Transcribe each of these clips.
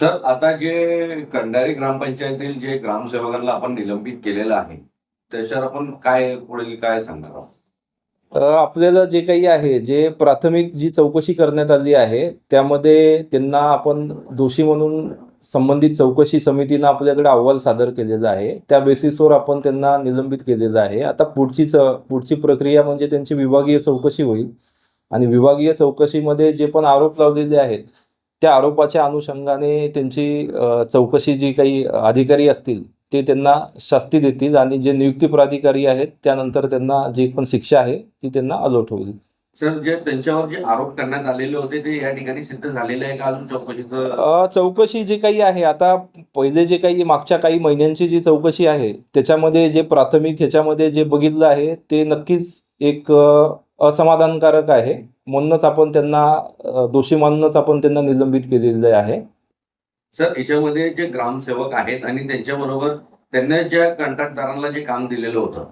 Sir आता जे कंडारी ग्रामपंचायतील जे ग्रामसेवकांना आपण निलंबित केलेलं आहे त्याच्यावर आपण काय पुढील काय सांगणार आहोत? आपल्याला जे काही आहे जे प्राथमिक जी चौकशी करण्यात आली आहे त्यामध्ये त्यांना आपण दोषी म्हणून संबंधित चौकशी समितीनं आपल्याकडे अहवाल सादर केलेला आहे. त्या बेसिसवर आपण त्यांना निलंबित केलेलं आहे. आता पुढची च पुढची प्रक्रिया म्हणजे त्यांची विभागीय चौकशी होईल. आणि विभागीय चौकशीमध्ये जे पण आरोप लावलेले आहेत त्या आरोपाच्या अनुषंगाने त्यांची चौकशी जी काही अधिकारी असतील ते त्यांना शास्ती देतील आणि जे नियुक्ती प्राधिकारी आहेत त्यानंतर त्यांना जी पण शिक्षा आहे ती त्यांना अलॉट होईल सर जे त्यांच्यावर जे आरोप करण्यात आलेले होते ते या ठिकाणी सिद्ध झालेले आहे का अजून चौकशीचं? अ, चौकशी जी काही आहे आता पहिले जे काही मागच्या काही महिन्यांची जी चौकशी आहे त्याच्यामध्ये जे प्राथमिक ह्याच्यामध्ये जे बघितलं आहे ते नक्कीच एक असमाधानकारक आहे. म्हणूनच आपण त्यांना दोषी मानूनच आपण त्यांना निलंबित केलेले आहे. सर याच्यामध्ये जे ग्रामसेवक आहेत आणि त्यांच्याबरोबर त्यांना ज्या कंत्राटदारांना जे काम दिलेलं होतं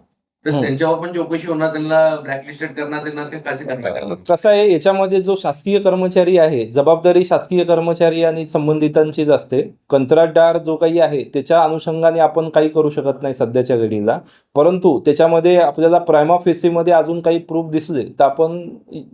तर हं. त्यांच्यावर पण चौकशी होणार त्यांना ब्लॅकलिस्टेड करण्यात येणार का कसे कसं आहे याच्यामध्ये जो शासकीय कर्मचारी आहे जबाबदारी शासकीय कर्मचारी आणि संबंधितांचीच असते. कंत्राटदार जो काही आहे त्याच्या अनुषंगाने आपण काही करू शकत नाही सध्याच्या घडीला. परंतु त्याच्यामध्ये आपल्याला प्रायमा फेसीमध्ये अजून काही प्रूफ दिसले तर आपण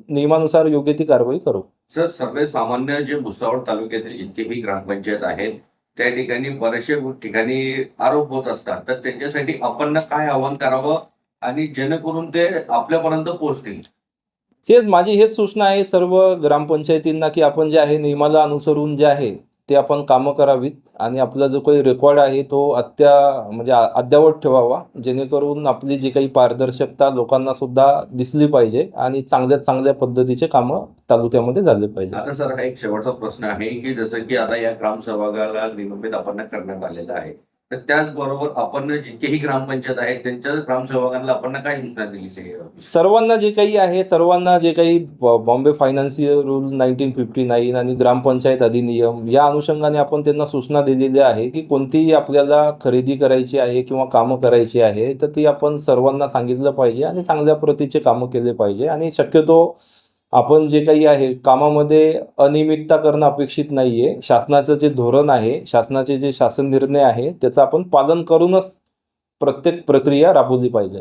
नियमानुसार योग्य ती कारवाई करू. सर सर्वे सामान्य जे भुसावळ तालुक्यातील जितकेही ग्रामपंचायत आहेत त्या ठिकाणी बरेचसे ठिकाणी आरोप होत असतात. तर त्यांच्यासाठी आपण काय आव्हान करावं? आणि जेणेकरून ते आपल्यापर्यंत पोहोचतील. तेच माझी हेच सूचना आहे सर्व ग्रामपंचायतींना की आपण जे आहे नियमाला अनुसरून जे आहे ते आपण कामं करावीत आणि आपला जो काही रेकॉर्ड आहे तो अत्या म्हणजे अद्ययावत ठेवावा. जेणेकरून आपली जी काही पारदर्शकता लोकांना सुद्धा दिसली पाहिजे आणि चांगल्या चांगल्या पद्धतीचे कामं तालुक्यामध्ये झाले पाहिजे. आता सर हा एक शेवटचा प्रश्न आहे की जसं की आता या ग्रामसभागाला निलंबित आपण करण्यात आलेलं आहे. तर त्याचबरोबर आपण जितकेही ग्रामपंचायत आहेत त्यांच्या ग्रामसेवकांना आपण काय सूचना दिली सर्वांना जे काही आहे सर्वांना जे काही Bombay financial rule nineteen fifty nine आणि ग्रामपंचायत अधिनियम या अनुषंगाने आपण त्यांना सूचना दिलेली आहे की कोणतीही आपल्याला खरेदी करायची आहे किंवा कामं करायची आहे तर ती आपण सर्वांना सांगितलं पाहिजे आणि चांगल्या प्रतीचे कामं केले पाहिजे. आणि शक्यतो आपण जे काही आहे कामामध्ये अनियमितता करणं अपेक्षित नाही आहे शासनाचं जे धोरण आहे शासनाचे जे शासन निर्णय आहे त्याचं आपण पालन करूनच प्रत्येक प्रक्रिया राबवली पाहिजे.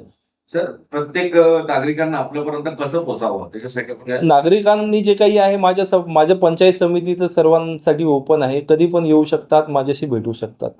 सर प्रत्येक नागरिकांना आपल्यापर्यंत कसं पोहोचावं? त्याच्यासाठी नागरिकांनी जे काही आहे माझ्या माझ्या पंचायत समितीचं सर्वांसाठी ओपन आहे. कधी पण येऊ शकतात माझ्याशी भेटू शकतात.